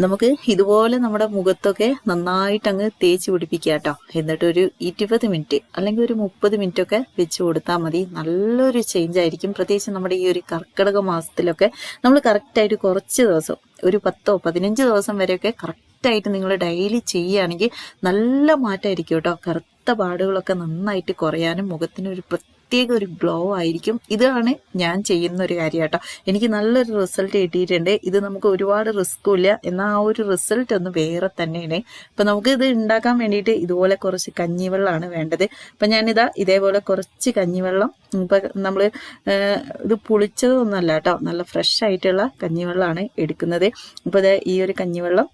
നമുക്ക് ഇതുപോലെ നമ്മുടെ മുഖത്തൊക്കെ നന്നായിട്ട് അങ്ങ് തേച്ച് പിടിപ്പിക്കുക കേട്ടോ. എന്നിട്ട് ഒരു ഇരുപത് മിനിറ്റ് അല്ലെങ്കിൽ ഒരു മുപ്പത് മിനിറ്റ് ഒക്കെ വെച്ച് കൊടുത്താൽ മതി. നല്ലൊരു ചേഞ്ച് ആയിരിക്കും. പ്രത്യേകിച്ച് നമ്മുടെ ഈ ഒരു കർക്കിടക മാസത്തിലൊക്കെ നമ്മൾ കറക്റ്റായിട്ട് കുറച്ച് ദിവസം ഒരു പത്തോ പതിനഞ്ച് ദിവസം വരെയൊക്കെ കറക്റ്റായിട്ട് നിങ്ങൾ ഡെയിലി ചെയ്യുകയാണെങ്കിൽ നല്ല മാറ്റമായിരിക്കും കേട്ടോ. കറുത്ത പാടുകളൊക്കെ നന്നായിട്ട് കുറയാനും മുഖത്തിന് ഒരു പ്രത്യേക ഒരു ഗ്ലോ ആയിരിക്കും. ഇതാണ് ഞാൻ ചെയ്യുന്ന ഒരു കാര്യം കേട്ടോ എനിക്ക് നല്ലൊരു റിസൾട്ട് കിട്ടിയിട്ടുണ്ട്. ഇത് നമുക്ക് ഒരുപാട് റിസ്ക്കും ഇല്ല. എന്നാൽ ആ ഒരു റിസൾട്ട് ഒന്ന് വേറെ തന്നെയാണ്. അപ്പൊ നമുക്ക് ഇത് ഉണ്ടാക്കാൻ വേണ്ടിയിട്ട് ഇതുപോലെ കുറച്ച് കഞ്ഞിവെള്ളമാണ് വേണ്ടത്. അപ്പൊ ഞാനിതാ ഇതേപോലെ കുറച്ച് കഞ്ഞിവെള്ളം ഇപ്പൊ നമ്മൾ ഇത് പുളിച്ചതൊന്നുമല്ല കേട്ടോ നല്ല ഫ്രഷ് ആയിട്ടുള്ള കഞ്ഞിവെള്ളമാണ് എടുക്കുന്നത്. അപ്പൊ ഇത് ഈ ഒരു കഞ്ഞിവെള്ളം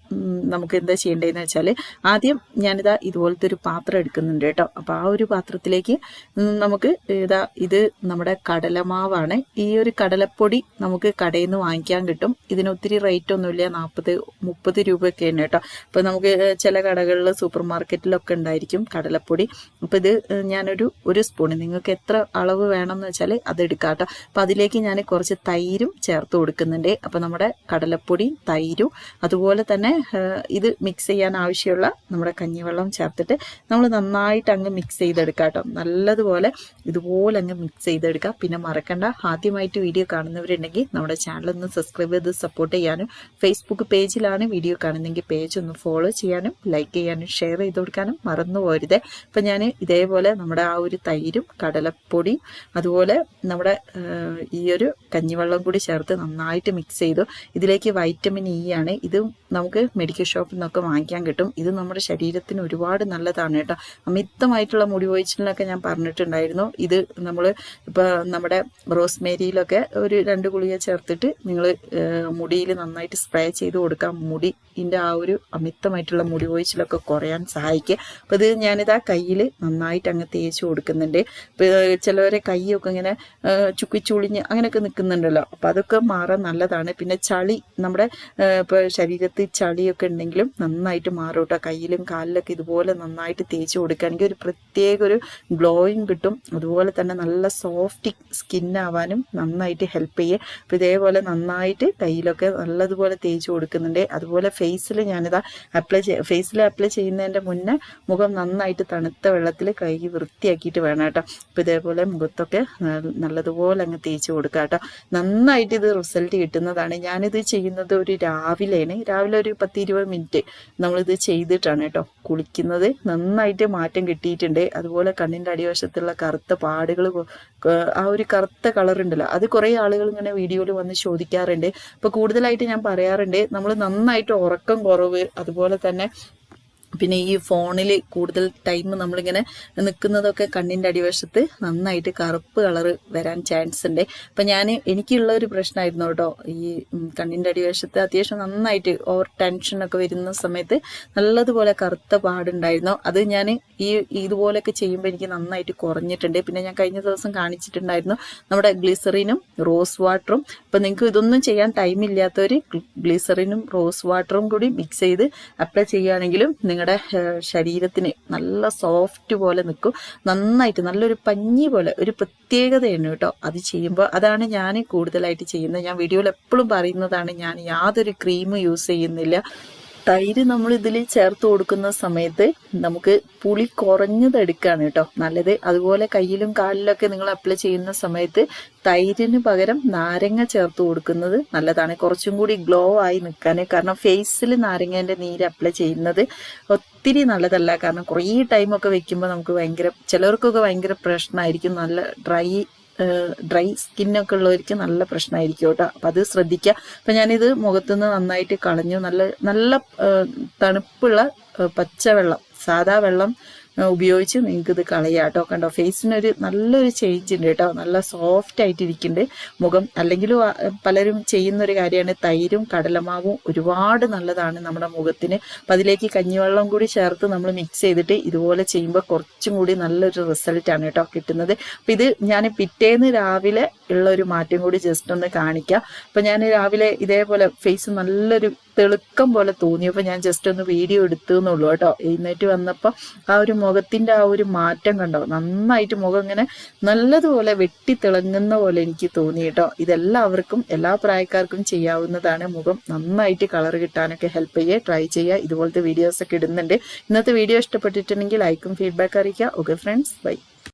നമുക്ക് എന്താ ചെയ്യേണ്ടതെന്ന് വെച്ചാൽ ആദ്യം ഞാനിതാ ഇതുപോലത്തെ ഒരു പാത്രം എടുക്കുന്നുണ്ട് കേട്ടോ. അപ്പൊ ആ ഒരു പാത്രത്തിലേക്ക് നമുക്ക് ഇതാ ഇത് നമ്മുടെ കടലമാവാണ്. ഈ ഒരു കടലപ്പൊടി നമുക്ക് കടയിൽ നിന്ന് വാങ്ങിക്കാൻ കിട്ടും. ഇതിന് ഒത്തിരി റേറ്റ് ഒന്നുമില്ല നാൽപ്പത് മുപ്പത് രൂപയൊക്കെയാണ് കേട്ടോ. അപ്പം നമുക്ക് ചില കടകളിൽ സൂപ്പർ മാർക്കറ്റിലൊക്കെ ഉണ്ടായിരിക്കും കടലപ്പൊടി. അപ്പം ഇത് ഞാനൊരു ഒരു സ്പൂൺ നിങ്ങൾക്ക് എത്ര അളവ് വേണമെന്ന് വെച്ചാൽ അതെടുക്കാം കേട്ടോ. അപ്പം അതിലേക്ക് ഞാൻ കുറച്ച് തൈരും ചേർത്ത് കൊടുക്കുന്നുണ്ട്. അപ്പോൾ നമ്മുടെ കടലപ്പൊടി തൈരും അതുപോലെ തന്നെ ഇത് മിക്സ് ചെയ്യാൻ ആവശ്യമുള്ള നമ്മുടെ കഞ്ഞിവെള്ളം ചേർത്തിട്ട് നമ്മൾ നന്നായിട്ട് അങ്ങ് മിക്സ് ചെയ്തെടുക്കാം കേട്ടോ. നല്ലതുപോലെ ഇതുപോലെ അങ്ങ് മിക്സ് ചെയ്തെടുക്കുക. പിന്നെ മറക്കണ്ട. ആദ്യമായിട്ട് വീഡിയോ കാണുന്നവരുണ്ടെങ്കിൽ നമ്മുടെ ചാനൽ ഒന്ന് സബ്സ്ക്രൈബ് ചെയ്ത് സപ്പോർട്ട് ചെയ്യാനും ഫേസ്ബുക്ക് പേജിലാണ് വീഡിയോ കാണുന്നെങ്കിൽ പേജ് ഒന്ന് ഫോളോ ചെയ്യാനും ലൈക്ക് ചെയ്യാനും ഷെയർ ചെയ്ത് കൊടുക്കാനും മറന്നു പോരുത് അപ്പം ഞാൻ ഇതേപോലെ നമ്മുടെ ആ ഒരു തൈരും കടലപ്പൊടി അതുപോലെ നമ്മുടെ ഈ ഒരു കഞ്ഞിവെള്ളം കൂടി ചേർത്ത് നന്നായിട്ട് മിക്സ് ചെയ്തു. ഇതിലേക്ക് വൈറ്റമിൻ ഇ ആണ്. ഇത് നമുക്ക് മെഡിക്കൽ ഷോപ്പിൽ നിന്നൊക്കെ വാങ്ങിക്കാൻ കിട്ടും. ഇത് നമ്മുടെ ശരീരത്തിന് ഒരുപാട് നല്ലതാണ് കേട്ടോ. അമിതമായിട്ടുള്ള മുടി പോയിച്ചിലൊക്കെ ഞാൻ പറഞ്ഞിട്ടുണ്ടായിരുന്നു. ഇത് നമ്മൾ ഇപ്പോൾ നമ്മുടെ റോസ്മേരിയിലൊക്കെ ഒരു രണ്ട് ഗുളിക ചേർത്തിട്ട് നിങ്ങൾ മുടിയിൽ നന്നായിട്ട് സ്പ്രേ ചെയ്ത് കൊടുക്കാം മുടിന്റെ ആ ഒരു അമിതമായിട്ടുള്ള മുടി ഒഴിച്ചിലൊക്കെ കുറയാൻ സഹായിക്കുക. അപ്പോൾ ഇത് ഞാനിതാ കയ്യിൽ നന്നായിട്ട് അങ്ങ് തേച്ച് കൊടുക്കുന്നുണ്ട്. ഇപ്പോൾ ചിലവരെ കൈയൊക്കെ ഇങ്ങനെ ചുക്കിച്ചുളിഞ്ഞ് അങ്ങനെയൊക്കെ നിൽക്കുന്നുണ്ടല്ലോ. അപ്പോൾ അതൊക്കെ മാറാൻ നല്ലതാണ്. പിന്നെ ചളി നമ്മുടെ ഇപ്പോൾ ശരീരത്തിൽ ചളിയൊക്കെ ഉണ്ടെങ്കിലും നന്നായിട്ട് മാറും കയ്യിലും കാലിലൊക്കെ ഇതുപോലെ നന്നായിട്ട് തേച്ച് കൊടുക്കുകയാണെങ്കിൽ ഒരു പ്രത്യേക ഒരു ഗ്ലോയിങ് കിട്ടും. അതുപോലെ തന്നെ നല്ല സോഫ്റ്റ് സ്കിന്നാവാനും നന്നായിട്ട് ഹെൽപ്പ് ചെയ്യുക അപ്പോൾ ഇതേപോലെ നന്നായിട്ട് കയ്യിലൊക്കെ നല്ലതുപോലെ തേച്ച് കൊടുക്കുന്നുണ്ട്. അതുപോലെ ഫേസിൽ ഞാനിതാ അപ്ലൈ ചെയ്യ ഫേസിൽ അപ്ലൈ ചെയ്യുന്നതിന്റെ മുന്നേ മുഖം നന്നായിട്ട് തണുത്ത വെള്ളത്തിൽ കൈ വൃത്തിയാക്കിയിട്ട് വേണം കേട്ടോ. അപ്പോൾ ഇതേപോലെ മുഖത്തൊക്കെ നല്ലതുപോലെ അങ്ങ് തേച്ച് കൊടുക്കുക കേട്ടോ. നന്നായിട്ട് ഇത് റിസൾട്ട് കിട്ടുന്നതാണ്. ഞാനിത് ചെയ്യുന്നത് ഒരു രാവിലെയാണ്. രാവിലെ ഒരു പത്ത് ഇരുപത് മിനിറ്റ് നമ്മളിത് ചെയ്തിട്ടാണ് കേട്ടോ കുളിക്കുന്നത്. നന്നായിട്ട് മാറ്റം കിട്ടിയിട്ടുണ്ട്. അതുപോലെ കണ്ണിന്റെ അടിവശത്തുള്ള കറുത്ത പാടുകൾ ആ ഒരു കറുത്ത കളർ ഉണ്ടല്ലോ അത് കുറേ ആളുകൾ ഇങ്ങനെ വീഡിയോയിൽ വന്ന് ചോദിക്കാറുണ്ട്. അപ്പോൾ കൂടുതലായിട്ട് ഞാൻ പറയാറുണ്ട് നമ്മൾ നന്നായിട്ട് ഉറക്കം കുറവ് അതുപോലെ തന്നെ പിന്നെ ഈ ഫോണിൽ കൂടുതൽ ടൈം നമ്മളിങ്ങനെ നിൽക്കുന്നതൊക്കെ കണ്ണിന്റെ അടിവശത്ത് നന്നായിട്ട് കറുപ്പ് കളറ് വരാൻ ചാൻസ് ഉണ്ട്. അപ്പം ഞാൻ എനിക്കുള്ള ഒരു പ്രശ്നമായിരുന്നു കേട്ടോ. ഈ കണ്ണിന്റെ അടിവശത്ത് അത്യാവശ്യം നന്നായിട്ട് ഓവർ ടെൻഷനൊക്കെ വരുന്ന സമയത്ത് നല്ലതുപോലെ കറുത്ത പാടുണ്ടായിരുന്നു. അത് ഞാൻ ഈ ഇതുപോലെയൊക്കെ ചെയ്യുമ്പോൾ എനിക്ക് നന്നായിട്ട് കുറഞ്ഞിട്ടുണ്ട്. പിന്നെ ഞാൻ കഴിഞ്ഞ ദിവസം കാണിച്ചിട്ടുണ്ടായിരുന്നു നമ്മുടെ ഗ്ലിസറിനും റോസ് വാട്ടറും ഇപ്പം നിങ്ങൾക്ക് ഇതൊന്നും ചെയ്യാൻ ടൈമില്ലാത്തവർ ഗ്ലിസറിനും റോസ് വാട്ടറും കൂടി മിക്സ് ചെയ്ത് അപ്ലൈ ചെയ്യുകയാണെങ്കിലും നിങ്ങളുടെ ശരീരത്തിന് നല്ല സോഫ്റ്റ് പോലെ നിൽക്കും. നന്നായിട്ട് നല്ലൊരു പഞ്ഞി പോലെ ഒരു പ്രത്യേകതയാണ് കേട്ടോ അത് ചെയ്യുമ്പോൾ. അതാണ് ഞാൻ കൂടുതലായിട്ട് ചെയ്യുന്നത്. ഞാൻ വീഡിയോയിൽ എപ്പോഴും പറയുന്നതാണ് ഞാൻ യാതൊരു ക്രീമും യൂസ് ചെയ്യുന്നില്ല. തൈര് നമ്മൾ ഇതിൽ ചേർത്ത് കൊടുക്കുന്ന സമയത്ത് നമുക്ക് പുളി കുറഞ്ഞത് എടുക്കുകയാണ് കേട്ടോ. നല്ലത്. അതുപോലെ കയ്യിലും കാലിലൊക്കെ നിങ്ങൾ അപ്ലൈ ചെയ്യുന്ന സമയത്ത് തൈരിന് പകരം നാരങ്ങ ചേർത്ത് കൊടുക്കുന്നത് നല്ലതാണ്. കുറച്ചും കൂടി ഗ്ലോ ആയി നിൽക്കാൻ കാരണം ഫേസിൽ നാരങ്ങേന്റെ നീര് അപ്ലൈ ചെയ്യുന്നത് ഒത്തിരി നല്ലതല്ല. കാരണം കുറേ ടൈമൊക്കെ വെക്കുമ്പോൾ നമുക്ക് ഭയങ്കര ചിലർക്കൊക്കെ ഭയങ്കര പ്രശ്നമായിരിക്കും. നല്ല ഡ്രൈ ഡ്രൈ സ്കിന്നൊക്കെ ഉള്ളവർക്ക് നല്ല പ്രശ്നമായിരിക്കും കേട്ടോ. അപ്പം അത് ശ്രദ്ധിക്കുക അപ്പം ഞാനിത് മുഖത്തുനിന്ന് നന്നായിട്ട് കളഞ്ഞു. നല്ല നല്ല തണുപ്പുള്ള പച്ചവെള്ളം സാധാ വെള്ളം ഉപയോഗിച്ച് നിങ്ങൾക്ക് ഇത് കളയാം കേട്ടോ. കണ്ടോ ഫേസിനൊരു നല്ലൊരു ചേഞ്ച് ഉണ്ട് കേട്ടോ. നല്ല സോഫ്റ്റ് ആയിട്ടിരിക്കുന്നുണ്ട്. മുഖം അല്ലെങ്കിലും പലരും ചെയ്യുന്നൊരു കാര്യമാണ് തൈരും കടലമാവും ഒരുപാട് നല്ലതാണ് നമ്മുടെ മുഖത്തിന്. അപ്പം അതിലേക്ക് കഞ്ഞിവെള്ളം കൂടി ചേർത്ത് നമ്മൾ മിക്സ് ചെയ്തിട്ട് ഇതുപോലെ ചെയ്യുമ്പോൾ കുറച്ചും കൂടി നല്ലൊരു റിസൾട്ടാണ് കേട്ടോ കിട്ടുന്നത്. അപ്പം ഇത് ഞാൻ പിറ്റേന്ന് രാവിലെ ഉള്ള ഒരു മാറ്റം കൂടി ജസ്റ്റ് ഒന്ന് കാണിക്കാം. അപ്പം ഞാൻ രാവിലെ ഇതേപോലെ ഫേസ് നല്ലൊരു തെളുക്കം പോലെ തോന്നി തോന്നിയപ്പോൾ ഞാൻ ജസ്റ്റ് ഒന്ന് വീഡിയോ എടുത്തു എന്നുള്ളൂ കേട്ടോ. എഴുന്നേറ്റ് വന്നപ്പോൾ ആ ഒരു മുഖത്തിന്റെ ആ ഒരു മാറ്റം കണ്ടോ? നന്നായിട്ട് മുഖം ഇങ്ങനെ നല്ലതുപോലെ വെട്ടി തിളങ്ങുന്ന പോലെ എനിക്ക് തോന്നി കേട്ടോ. ഇതെല്ലാവർക്കും എല്ലാ പ്രായക്കാർക്കും ചെയ്യാവുന്നതാണ് മുഖം. നന്നായിട്ട് കളർ കിട്ടാനൊക്കെ ഹെൽപ്പ് ചെയ്യുക ട്രൈ ചെയ്യുക ഇതുപോലത്തെ വീഡിയോസൊക്കെ ഇടുന്നുണ്ട്. ഇന്നത്തെ വീഡിയോ ഇഷ്ടപ്പെട്ടിട്ടുണ്ടെങ്കിൽ ലൈക്കും ഫീഡ്ബാക്ക് അറിയിക്കുക. Okay friends bye